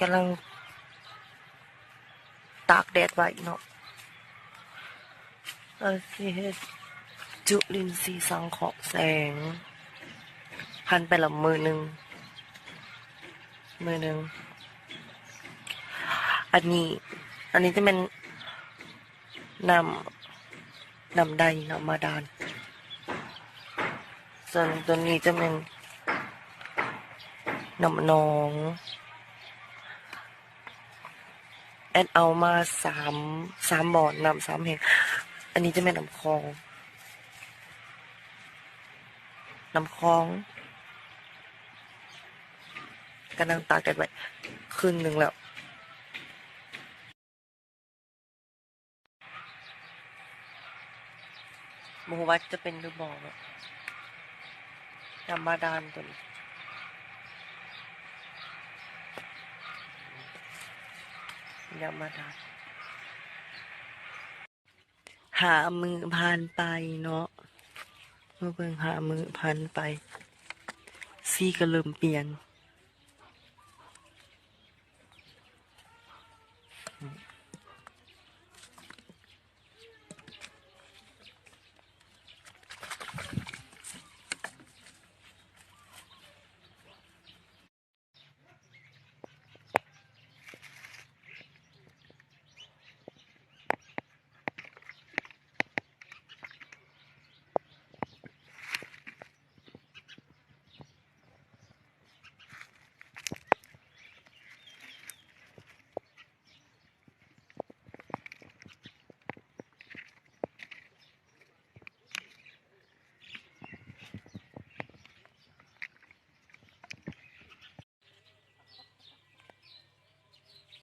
กำลังตากแดดไว้เนาะโอเคจุลินทรีย์สังเคราะห์แสง พันไปละมือหนึ่งมือหนึ่งอันนี้ อันนี้จะเป็นนำนำใดนำมาดาน ส่วนตัวนี้จะเป็น นำนอง แอดเอามาสามสามบ่อนำสามแห่ง อันนี้จะเป็นน้ำคลองน้ำคลองกำลังตากแดดไว้ครึ่งหนึ่งแล้วโมวัดจะเป็นหรือบอกอะยามาดานตัวนี้ ยมาดาหามือผ่านไปเนาะเมื่อเพิ่งหามือผ่านไปซี่ก็เริ่มเปลี่ยน